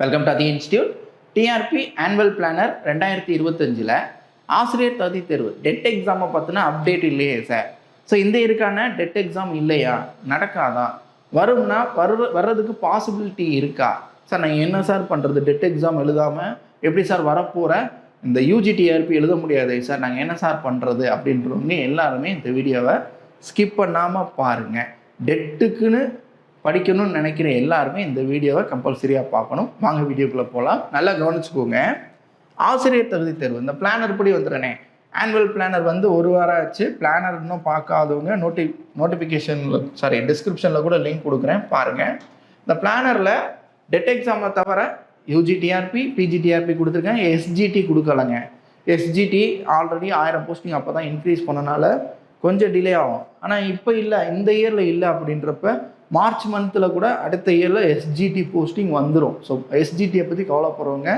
Welcome to the institute TRB annual planner ரெண்டாயிரத்தி இருபத்தஞ்சில் ஆசிரியர் தகுதி தேர்வு. டெட் எக்ஸாமை பார்த்தோன்னா அப்டேட் இல்லையே சார் ஸோ இந்த இருக்கான டெட் எக்ஸாம் இல்லையா? நடக்காதா? வரும்னா வர்ற வர்றதுக்கு பாசிபிலிட்டி இருக்கா? சார் நான் என்ன சார் பண்ணுறது டெட் எக்ஸாம் எழுதாமல் எப்படி சார் வரப்போகிற இந்த யூஜிடிஆர்பி எழுத முடியாது சார் நாங்கள் என்ன சார் பண்ணுறது அப்படின்றவங்க எல்லாருமே இந்த வீடியோவை ஸ்கிப் பண்ணாமல் பாருங்கள் டெட்டுக்குன்னு படிக்கணும்னு நினைக்கிற எல்லாருமே இந்த வீடியோவை கம்பல்சரியாக பார்க்கணும். வாங்க வீடியோக்குள்ளே போகலாம் நல்லா கவனிச்சுக்கோங்க. ஆசிரியர் தகுதி தேர்வு. இந்த பிளானர் படி வந்துடுறேனே. ஆனுவல் பிளானர் வந்து ஒரு வாரம் ஆச்சு. பிளானர் இன்னும் பார்க்காதவங்க நோட்டி நோட்டிஃபிகேஷனில் சாரி டிஸ்கிரிப்ஷனில் கூட லிங்க் கொடுக்குறேன். பாருங்கள் இந்த பிளானரில் டெட் எக்ஸாமை தவிர யூஜிடிஆர்பி பிஜிடிஆர்பி கொடுத்துருக்கேன். எஸ்ஜிடி கொடுக்கலங்க. எஸ்ஜிடி ஆல்ரெடி ஆயிரம் போஸ்டிங் அப்போ தான் இன்க்ரீஸ் பண்ணனால கொஞ்சம் டிலே ஆகும். ஆனால் இப்போ இல்லை. இந்த இயரில் இல்லை அப்படின்றப்ப மார்ச் மந்தில் கூட அடுத்த இயரில் எஸ்ஜிடி போஸ்டிங் வந்துடும் ஸோ எஸ்ஜிடியை பற்றி கவலைப்படுறவங்க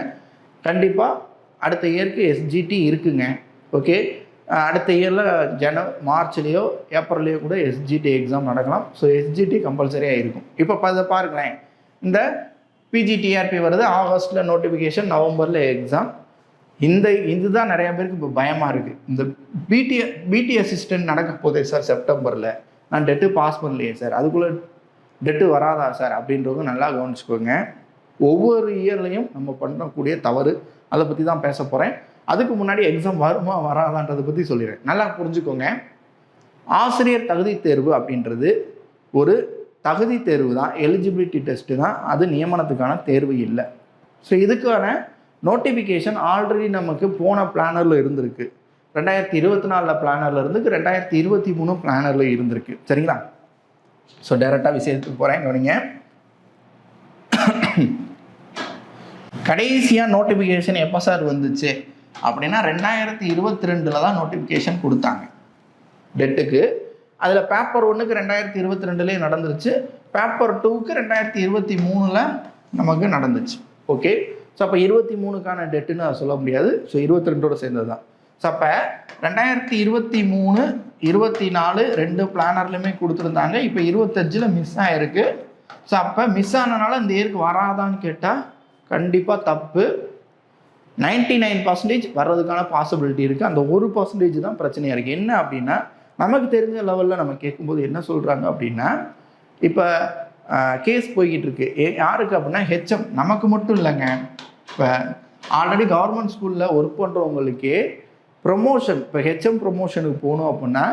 கண்டிப்பாக அடுத்த இயருக்கு எஸ்ஜிடி இருக்குங்க. ஓகே அடுத்த இயரில் ஜன மார்ச்லேயோ ஏப்ரல்லையோ கூட எஸ்ஜிடி எக்ஸாம் நடக்கலாம். ஸோ எஸ்ஜிடி கம்பல்சரியாக இருக்கும். இப்போ அதை பாருங்களேன். இந்த பிஜிடிஆர்பி வருது. ஆகஸ்ட்டில் நோட்டிஃபிகேஷன் நவம்பரில் எக்ஸாம் இந்த இதுதான் நிறைய பேருக்கு இப்போ பயமாக இருக்குது இந்த பிடி பிடி அசிஸ்டன்ட் நடக்க போதே சார் செப்டம்பரில் நான் டெட்டு பாஸ் பண்ணலையே சார் அதுக்குள்ளே டெட்டு வராதா சார் அப்படின்றவங்க நல்லா கவனிச்சுக்கோங்க. ஒவ்வொரு இயர்லையும் நம்ம பண்ணக்கூடிய தவறு அதை பற்றி தான் பேச போகிறேன் அதுக்கு முன்னாடி எக்ஸாம் வருமா வராதான்றதை பற்றி சொல்லிடுறேன். நல்லா புரிஞ்சுக்கோங்க. ஆசிரியர் தகுதி தேர்வு அப்படின்றது ஒரு தகுதி தேர்வு தான் எலிஜிபிலிட்டி டெஸ்ட்டு தான். அது நியமனத்துக்கான தேர்வு இல்லை. ஸோ இதுக்கான நோட்டிஃபிகேஷன் ஆல்ரெடி நமக்கு போன பிளானரில் இருந்திருக்கு. ரெண்டாயிரத்தி இருபத்தி நாலில் பிளானரில் இருந்துக்கு ரெண்டாயிரத்தி இருபத்தி மூணு பிளானரில் இருந்திருக்கு. சரிங்களா? ஸோ டைரெக்டாக விஷயத்துக்கு போகிறேன் கவனிங்க கடைசியாக நோட்டிஃபிகேஷன் எப்போ சார் வந்துச்சு? அப்படின்னா ரெண்டாயிரத்தி இருபத்தி ரெண்டில் தான் நோட்டிஃபிகேஷன் கொடுத்தாங்க. டெட்டுக்கு அதில் பேப்பர் ஒன்றுக்கு ரெண்டாயிரத்தி இருபத்தி ரெண்டுலேயே நடந்துருச்சு. பேப்பர் டூக்கு ரெண்டாயிரத்தி இருபத்தி மூணில் நமக்கு நடந்துச்சு. ஓகே ஸோ அப்போ இருபத்தி மூணுக்கான டெட்டுன்னு அதை சொல்ல முடியாது. ஸோ இருபத்தி ரெண்டோட சேர்ந்தது தான் ஸோ அப்போ ரெண்டாயிரத்தி இருபத்தி மூணு இருபத்தி நாலு ரெண்டு பிளானர்லையுமே கொடுத்துருந்தாங்க. இப்போ இருபத்தஞ்சில் மிஸ் ஆகிருக்கு ஸோ அப்போ மிஸ் ஆனனால இந்த இயருக்கு வராதான்னு கேட்டால் கண்டிப்பாக தப்பு. நைன்டி நைன் பர்சன்டேஜ் வர்றதுக்கான பாசிபிலிட்டி இருக்குது அந்த ஒரு பர்சன்டேஜ் தான் பிரச்சனையாக இருக்குது என்ன அப்படின்னா நமக்கு தெரிஞ்ச லெவலில் நம்ம கேட்கும்போது என்ன சொல்கிறாங்க அப்படின்னா இப்போ கேஸ் போய்கிட்டு இருக்கு. ஏ- யாருக்கு அப்படின்னா ஹெச்எம் நமக்கு மட்டும் இல்லைங்க. இப்போ ஆல்ரெடி கவர்மெண்ட் ஸ்கூலில் ஒர்க் பண்ணுறவங்களுக்கே ப்ரொமோஷன் இப்போ ஹெச்எம் ப்ரொமோஷனுக்கு போகணும் அப்படின்னா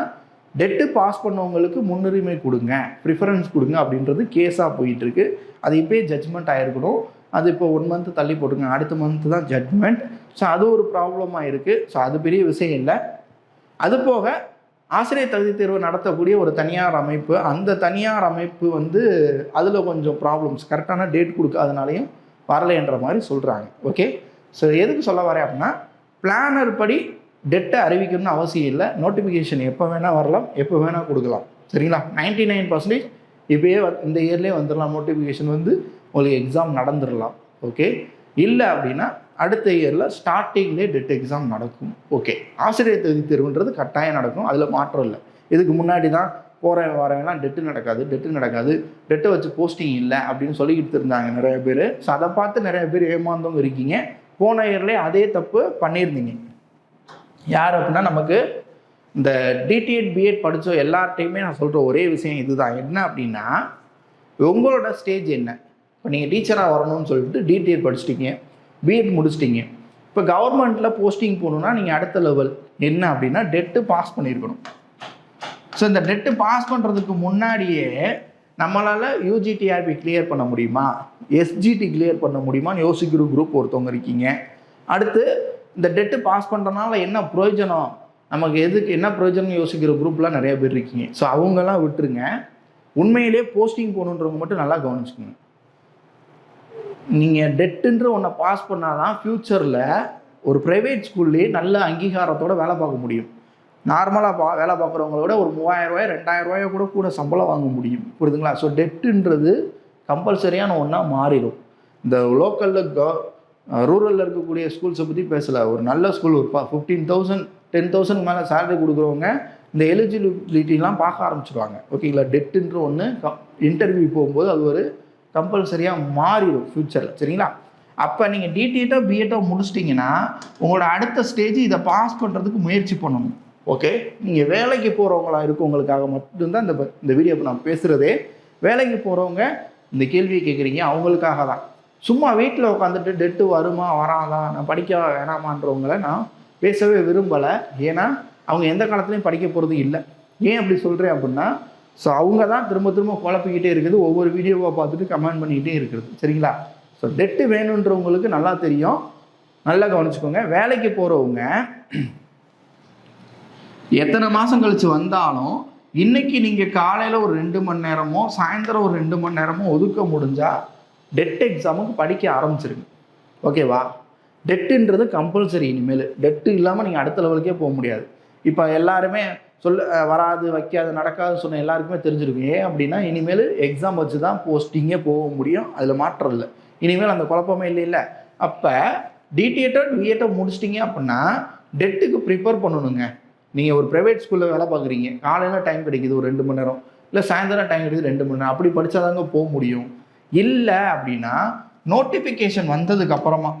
டெட்டு பாஸ் பண்ணவங்களுக்கு முன்னுரிமை கொடுங்க. ப்ரிஃபரன்ஸ் கொடுங்க அப்படின்றது கேஸாக போயிட்டுருக்கு. அது இப்போயே ஜட்ஜ்மெண்ட் ஆகிருக்கணும் அது இப்போ ஒன் மந்த் தள்ளி போட்டுங்க அடுத்த மந்த்து தான் ஜட்ஜ்மெண்ட் ஸோ அது ஒரு ப்ராப்ளமாக இருக்குது ஸோ அது பெரிய விஷயம் இல்லை. அது போக ஆசிரியர் தகுதி தேர்வு நடத்தக்கூடிய ஒரு தனியார் அமைப்பு அந்த தனியார் அமைப்பு வந்து அதில் கொஞ்சம் ப்ராப்ளம்ஸ் கரெக்டான டேட் கொடுக்காதனாலையும் வரலைன்ற மாதிரி சொல்கிறாங்க ஓகே ஸோ எதுக்கு சொல்ல வரேன் அப்படின்னா பிளானர் படி டெட்டை அறிவிக்கணும்னு அவசியம் இல்லை. நோட்டிஃபிகேஷன் எப்போ வேணால் வரலாம் எப்போ வேணால் கொடுக்கலாம். சரிங்களா? நைன்டி நைன் பர்சன்டேஜ் இப்போயே வ- இந்த இயர்லேயே வந்துடலாம் நோட்டிஃபிகேஷன் வந்து உங்களுக்கு எக்ஸாம் நடந்துடலாம் ஓகே இல்லை அப்படின்னா அடுத்த இயரில் ஸ்டார்டிங்லேயே டெட் எக்ஸாம் நடக்கும். ஓகே ஆசிரியர் தகுதி தேர்வுன்றது கட்டாயம் நடக்கும். அதில் மாற்றம் இல்லை. இதுக்கு முன்னாடி தான் போகிற வரவெல்லாம் டெட்டு நடக்காது டெட்டு நடக்காது. டெட்டை வச்சு போஸ்டிங் இல்லை அப்படின்னு சொல்லிக்கிட்டு இருந்தாங்க நிறைய பேர். ஸோ அதை பார்த்து நிறைய பேர் ஏமாந்தவங்க இருக்கீங்க. போன இயர்லேயே அதே தப்பு பண்ணியிருந்தீங்க. யார் அப்படின்னா நமக்கு இந்த டிடிஎட் பிஎட் படித்த எல்லார்ட்டையுமே நான் சொல்கிற ஒரே விஷயம் இதுதான். என்ன அப்படின்னா உங்களோட ஸ்டேஜ் என்ன? இப்போ நீங்கள் டீச்சராக வரணும்னு சொல்லிட்டு டிடிஎட் படிச்சிட்டிங்க பிஎட் முடிச்சிட்டிங்க. இப்போ கவர்மெண்ட்டில் போஸ்டிங் போகணுன்னா நீங்கள் அடுத்த லெவல் என்ன அப்படின்னா டெட்டு பாஸ் பண்ணியிருக்கணும். ஸோ இந்த டெட்டு பாஸ் பண்ணுறதுக்கு முன்னாடியே நம்மளால் யூஜிடிஆர்பி கிளியர் பண்ண முடியுமா? எஸ்ஜிடி கிளியர் பண்ண முடியுமான்னு யோசிக்கிற குரூப் ஒருத்தவங்க இருக்கீங்க. அடுத்து இந்த டெட்டு பாஸ் பண்ணுறதுனால என்ன பிரயோஜனம்? நமக்கு எதுக்கு என்ன பிரயோஜனம் யோசிக்கிற குரூப்லாம் நிறைய பேர் இருக்கீங்க. ஸோ அவங்கெல்லாம் விட்டுருங்க. உண்மையிலே போஸ்டிங் போகணுன்றவங்க மட்டும் நல்லா கவனிச்சுக்கோங்க. நீங்கள் டெட்டுன்ற ஒன்றை பாஸ் பண்ணாதான் ஃப்யூச்சரில் ஒரு ப்ரைவேட் ஸ்கூல்லேயே நல்ல அங்கீகாரத்தோட வேலை பார்க்க முடியும். நார்மலாக பா வேலை பார்க்குறவங்கள விட ஒரு மூவாயிரம் ரூபாய் ரெண்டாயிரம் ரூபாயோ கூட கூட சம்பளம் வாங்க முடியும். புரியுதுங்களா? ஸோ டெட்டுன்றது கம்பல்சரியான ஒன்றா மாறிடும். இந்த லோக்கலில் க ரூரலில் இருக்கக்கூடிய ஸ்கூல்ஸை பற்றி பேசலை. ஒரு நல்ல ஸ்கூல் ஒரு ஃபிஃப்டீன் தௌசண்ட் டென் தௌசண்ட் மேலே சேலரி கொடுக்குறவங்க இந்த எலிஜிபிலிட்டிலாம் பார்க்க ஆரம்பிச்சிடுவாங்க ஓகேங்களா டெட்டுன்ற ஒன்று இன்டர்வியூ போகும்போது அது ஒரு கம்பல்சரியாக மாறிடும் ஃப்யூச்சரில் சரிங்களா? அப்போ நீங்கள் டிடிஎட்டோ பிஎட்டோ முடிச்சிட்டிங்கன்னா உங்களோட அடுத்த ஸ்டேஜ் இதை பாஸ் பண்ணுறதுக்கு முயற்சி பண்ணணும். ஓகே நீங்கள் வேலைக்கு போகிறவங்களா இருக்கவங்களுக்காக மட்டும்தான் இந்த இந்த வீடியோ நான் பேசுகிறதே வேலைக்கு போகிறவங்க இந்த கேள்வியை கேட்குறீங்க அவங்களுக்காக தான். சும்மா வீட்டில் உட்காந்துட்டு டெட்டு வருமா வராதா நான் படிக்க வேணாமான்றவங்கள நான் பேசவே விரும்பலை. ஏன்னா அவங்க எந்த காலத்துலையும் படிக்க போகிறது இல்லை. ஏன் அப்படி சொல்கிறேன் அப்படின்னா ஸோ அவங்க தான் திரும்ப திரும்ப குழப்பிக்கிட்டே இருக்குது. ஒவ்வொரு வீடியோவை பார்த்துட்டு கமெண்ட் பண்ணிக்கிட்டே இருக்கிறது சரிங்களா? ஸோ டெட்டு வேணுன்றவங்களுக்கு நல்லா தெரியும். நல்லா கவனிச்சுக்கோங்க. வேலைக்கு போகிறவங்க எத்தனை மாதம் கழித்து வந்தாலும் இன்றைக்கி நீங்கள் காலையில் ஒரு ரெண்டு மணி நேரமோ சாயந்தரம் ஒரு ரெண்டு மணி நேரமோ ஒதுக்க முடிஞ்சால் டெட் எக்ஸாமுக்கு படிக்க ஆரம்பிச்சிருங்க. ஓகேவா டெட்டுன்றது கம்பல்சரி இனிமேல். டெட்டு இல்லாமல் நீங்கள் அடுத்த லெவலுக்கே போக முடியாது. இப்போ எல்லாருமே சொல்ல வராது வைக்காது நடக்காது சொன்ன எல்லாருக்குமே தெரிஞ்சிருக்கும். ஏன் அப்படின்னா இனிமேல் எக்ஸாம் வச்சு தான் போஸ்டிங்கே போக முடியும். அதில் மாற்றம் இல்லை. இனிமேல் அந்த குழப்பமே இல்லை இல்லை. அப்போ டிடிஎட்டோ விஏட்டோ முடிச்சிட்டிங்க அப்படின்னா டெட்டுக்கு ப்ரிப்பேர் பண்ணணுங்க. நீங்கள் ஒரு ப்ரைவேட் ஸ்கூலில் வேலை பார்க்குறீங்க. காலையில் டைம் கிடைக்குது ஒரு ரெண்டு மணி நேரம். இல்லை சாயந்தரம் டைம் கிடைக்குது ரெண்டு மணி நேரம். அப்படி படித்தாதாங்க போக முடியும். இல்லை அப்படின்னா நோட்டிஃபிகேஷன் வந்ததுக்கு அப்புறமா.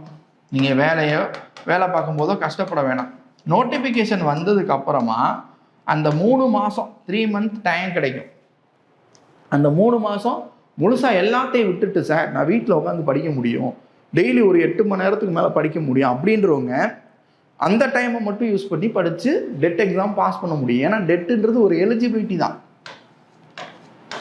நீங்கள் வேலையோ வேலை பார்க்கும்போதோ கஷ்டப்பட வேணாம். நோட்டிஃபிகேஷன் வந்ததுக்கு அப்புறமா அந்த மூணு மாதம் த்ரீ மந்த் டைம் கிடைக்கும். அந்த மூணு மாதம் முழுசாக எல்லாத்தையும் விட்டுட்டு சார் நான் வீட்டில் உட்காந்து படிக்க முடியும். டெய்லி ஒரு எட்டு மணி நேரத்துக்கு மேலே படிக்க முடியும். அப்படின்றவங்க அந்த டைமை மட்டும் யூஸ் பண்ணி படித்து டெட் எக்ஸாம் பாஸ் பண்ண முடியும். ஏன்னா டெட்டுன்றது ஒரு எலிஜிபிலிட்டி தான்.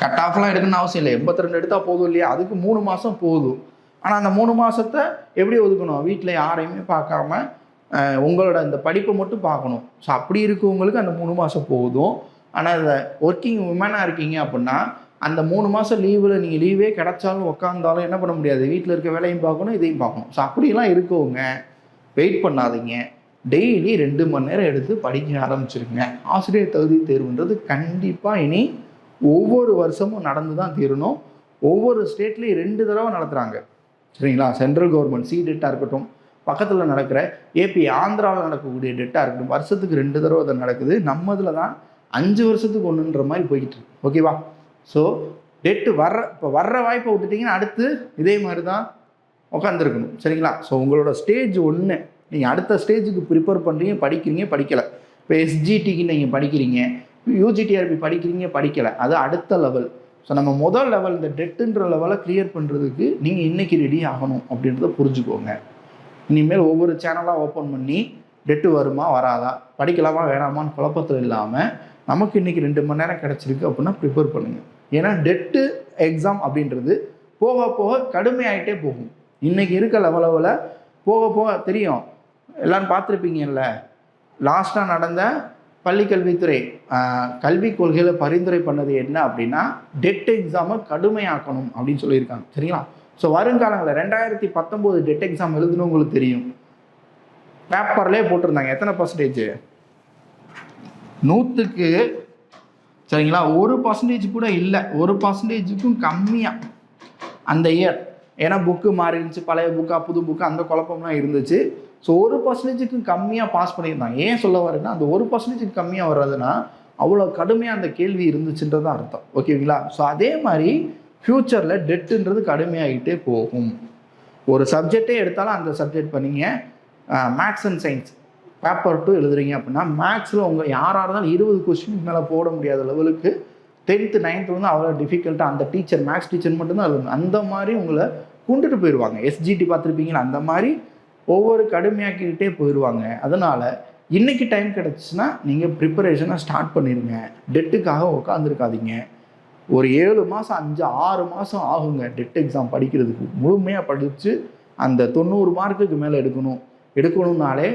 கட் ஆஃப்லாம் எடுக்கணும்னு அவசியம் இல்லை. எண்பத்தி ரெண்டு எடுத்தால் போதும் இல்லையா? அதுக்கு மூணு மாதம் போதும். ஆனால் அந்த மூணு மாதத்தை எப்படி ஒதுக்கணும்? வீட்டில் யாரையுமே பார்க்காம உங்களோட இந்த படிப்பை மட்டும் பார்க்கணும். ஸோ அப்படி இருக்கவங்களுக்கு அந்த மூணு மாதம் போதும். ஆனால் இந்த ஒர்க்கிங் உமனாக இருக்கீங்க அப்படின்னா அந்த மூணு மாதம் லீவில் நீங்கள் லீவே கிடைச்சாலும் உட்காந்தாலும் என்ன பண்ண முடியாது. வீட்டில் இருக்க வேலையும் பார்க்கணும் இதையும் பார்க்கணும். ஸோ அப்படிலாம் இருக்கவங்க வெயிட் பண்ணாதீங்க. டெய்லி ரெண்டு மணி நேரம் எடுத்து படிக்க ஆரம்பிச்சிருங்க. ஆசிரியர் தகுதி தேர்வுன்றது கண்டிப்பாக இனி ஒவ்வொரு வருஷமும் நடந்து தான் தீரணும். ஒவ்வொரு ஸ்டேட்லேயும் ரெண்டு தடவை நடத்துகிறாங்க சரிங்களா? சென்ட்ரல் கவர்மெண்ட் சி டெட்டாக இருக்கட்டும் பக்கத்தில் நடக்கிற ஏபி ஆந்திராவில் நடக்கக்கூடிய டெட்டாக இருக்கட்டும் வருஷத்துக்கு ரெண்டு தடவை அது நடக்குது. நம்ம இதில் தான் அஞ்சு வருஷத்துக்கு ஒன்றுன்ற மாதிரி போய்கிட்டு இருக்கு. ஓகேவா ஸோ டெட்டு வர்ற இப்போ வர்ற வாய்ப்பை விட்டுட்டிங்கன்னா அடுத்து இதே மாதிரி தான் உட்காந்துருக்கணும் சரிங்களா? ஸோ உங்களோட ஸ்டேஜ் ஒன்று நீங்கள் அடுத்த ஸ்டேஜுக்கு ப்ரிப்பேர் பண்ணுறீங்க படிக்கிறீங்க படிக்கலை. இப்போ எஸ்ஜிடிக்கு நீங்கள் படிக்கிறீங்க. யூஜிடிஆர்பி படிக்கிறீங்க படிக்கலை. அது அடுத்த லெவல் ஸோ நம்ம முதல் லெவல் இந்த டெட்டுன்ற லெவலை கிளியர் பண்ணுறதுக்கு நீங்கள் இன்றைக்கி ரெடி ஆகணும் அப்படின்றத புரிஞ்சுக்கோங்க. இனிமேல் ஒவ்வொரு சேனலாக ஓப்பன் பண்ணி டெட்டு வருமா வராதா படிக்கலாமா வேணாமான்னு குழப்பத்தில் இல்லாமல் நமக்கு இன்றைக்கி ரெண்டு மணி நேரம் கிடச்சிருக்கு அப்படின்னா ப்ரிப்பேர் பண்ணுங்கள் ஏன்னா டெட்டு எக்ஸாம் அப்படின்றது போக போக கடுமையாயிட்டே போகும். இன்றைக்கி இருக்க லெவலில் போக போக தெரியும். எல்லாரும் பார்த்துருப்பீங்கல்ல லாஸ்ட்டாக நடந்த பள்ளிக்கல்வித்துறை கல்விக் கொள்கையில் பரிந்துரை பண்ணது என்ன அப்படின்னா டெட் எக்ஸாமை கடுமையாக்கணும் அப்படின்னு சொல்லியிருக்காங்க. சரிங்களா? ஸோ வருங்காலங்களில் ரெண்டாயிரத்தி பத்தொம்போது டெட் எக்ஸாம் எழுதுனவங்களுக்கு தெரியும். பேப்பர்லேயே போட்டிருந்தாங்க. எத்தனை பர்சன்டேஜ் நூற்றுக்கு சரிங்களா? ஒரு பர்சன்டேஜ் கூட இல்லை. ஒரு பர்சன்டேஜுக்கும் கம்மியாக அந்த இயர் ஏன்னா புக்கு மாறி இருந்துச்சு பழைய புக்கா புது புக்கு அந்த குழப்பம்லாம் இருந்துச்சு. ஸோ ஒரு பர்சன்டேஜுக்கு கம்மியாக பாஸ் பண்ணியிருந்தாங்க ஏன் சொல்ல வரேன்னா அந்த ஒரு பர்சன்டேஜுக்கு கம்மியாக வர்றதுன்னா அவ்வளோ கடுமையாக அந்த கேள்வி இருந்துச்சுன்றது தான் அர்த்தம். ஓகேங்களா ஸோ அதே மாதிரி ஃப்யூச்சரில் டெட்டுன்றது கடுமையாகிட்டே போகும். ஒரு சப்ஜெக்டே எடுத்தாலும் அந்த சப்ஜெக்ட் பண்ணீங்க maths and science paper two எழுதுறீங்க அப்படின்னா மேக்ஸில் உங்கள் யாராக இருந்தாலும் இருபது கொஸ்டினுக்கு மேலே போட முடியாத லெவலுக்கு டென்த்து நைன்த்து வந்து அவ்வளோ டிஃபிகல்ட்டாக அந்த டீச்சர் மேக்ஸ் டீச்சர் மட்டும்தான் எழுதணும். அந்த மாதிரி உங்களை கொண்டுட்டு போயிடுவாங்க எஸ்ஜிடி பார்த்துருப்பீங்களா? அந்த மாதிரி ஒவ்வொரு கடுமையாக்கிக்கிட்டே போயிடுவாங்க. அதனால் இன்றைக்கி டைம் கிடச்சின்னா நீங்கள் ப்ரிப்பரேஷனை ஸ்டார்ட் பண்ணிடுங்க டெட்டுக்காக உட்காந்துருக்காதீங்க ஒரு ஏழு மாதம் அஞ்சு ஆறு மாதம் ஆகுங்க. டெட் எக்ஸாம் படிக்கிறதுக்கு. முழுமையாக படித்து அந்த தொண்ணூறு மார்க்குக்கு மேலே எடுக்கணும். எடுக்கணும்னாலே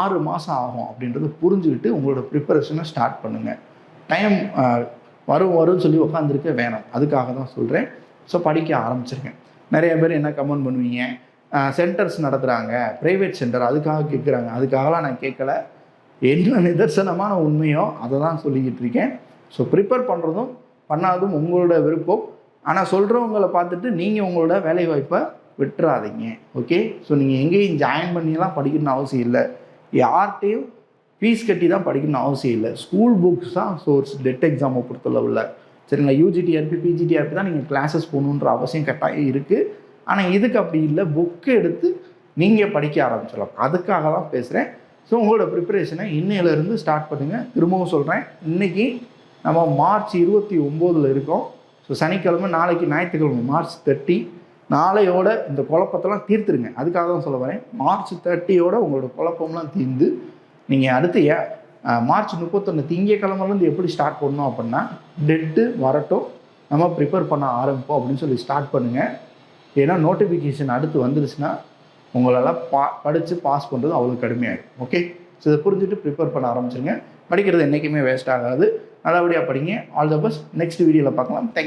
ஆறு மாதம் ஆகும் அப்படின்றத புரிஞ்சுக்கிட்டு உங்களோட ப்ரிப்பரேஷனை ஸ்டார்ட் பண்ணுங்கள் டைம் வரும் வரும்னு சொல்லி உட்காந்துருக்க வேணாம். அதுக்காக தான் சொல்கிறேன் ஸோ படிக்க ஆரம்பிச்சிருக்கேன் நிறைய பேர் என்ன கமெண்ட் பண்ணுவீங்க? சென்டர்ஸ் நடத்துகிறாங்க ப்ரைவேட் சென்டர் அதுக்காக கேட்குறாங்க அதுக்காகலாம் நான் கேட்கல என்ன நிதர்சனமான உண்மையோ அதை தான் சொல்லிக்கிட்டு இருக்கேன். ஸோ ப்ரிப்பேர் பண்ணுறதும் பண்ணாததும் உங்களோட விருப்பம். ஆனால் சொல்கிறவங்கள பார்த்துட்டு நீங்கள் உங்களோட வேலைவாய்ப்பை விட்டுறாதீங்க. ஓகே ஸோ நீங்கள் எங்கேயும் ஜாயின் பண்ணிலாம் படிக்கணும்னு அவசியம் இல்லை. யார்கிட்டையும் ஃபீஸ் கட்டி தான் படிக்கணும்னு அவசியம் இல்லை. ஸ்கூல் புக்ஸ் தான் சோர்ஸ் டெட் எக்ஸாமை பொறுத்தளவில். சரிங்களா? யூஜிடிஆர்பி பிஜிடிஆர்பி தான் நீங்கள் கிளாஸஸ் போகணுன்ற அவசியம் கட்டாயம் இருக்குது ஆனால் இதுக்கு அப்படி இல்லை? புக்கு எடுத்து நீங்கள் படிக்க ஆரம்பிச்சிடலாம். அதுக்காக தான் பேசுகிறேன் ஸோ உங்களோட ப்ரிப்பரேஷனை இன்னையிலேருந்து ஸ்டார்ட் பண்ணுங்கள் திரும்பவும் சொல்கிறேன் இன்றைக்கி நம்ம மார்ச் இருபத்தி ஒம்போதில் இருக்கோம். ஸோ சனிக்கிழமை நாளைக்கு ஞாயிற்றுக்கிழமை மார்ச் தேர்ட்டி நாளையோட இந்த குழப்பத்தெல்லாம் தீர்த்துருங்க. அதுக்காக தான் சொல்ல வரேன். மார்ச் தேர்ட்டியோட உங்களோட குழப்பம்லாம் தீர்ந்து நீங்கள் அடுத்து ஏ மார்ச் முப்பத்தொன்று திங்கக்கிழமைலேருந்து எப்படி ஸ்டார்ட் பண்ணணும் அப்படின்னா டெட்டு வரட்டும். நம்ம ப்ரிப்பேர் பண்ண ஆரம்பிப்போம் அப்படின்னு சொல்லி ஸ்டார்ட் பண்ணுங்கள் ஏன்னா நோட்டிஃபிகேஷன் அடுத்து வந்துருச்சுன்னா உங்களால் பா படித்து பாஸ் பண்ணுறது அவ்வளோ கடுமையாகும் ஓகே ஸோ இதை புரிஞ்சுட்டு ப்ரிப்பேர் பண்ண ஆரம்பிச்சிருங்க. படிக்கிறது என்றைக்குமே வேஸ்ட் ஆகாது. நல்லபடியாக படிங்க. ஆல் த பெஸ்ட் நெக்ஸ்ட் வீடியோவில் பார்க்கலாம். தேங்க்யூ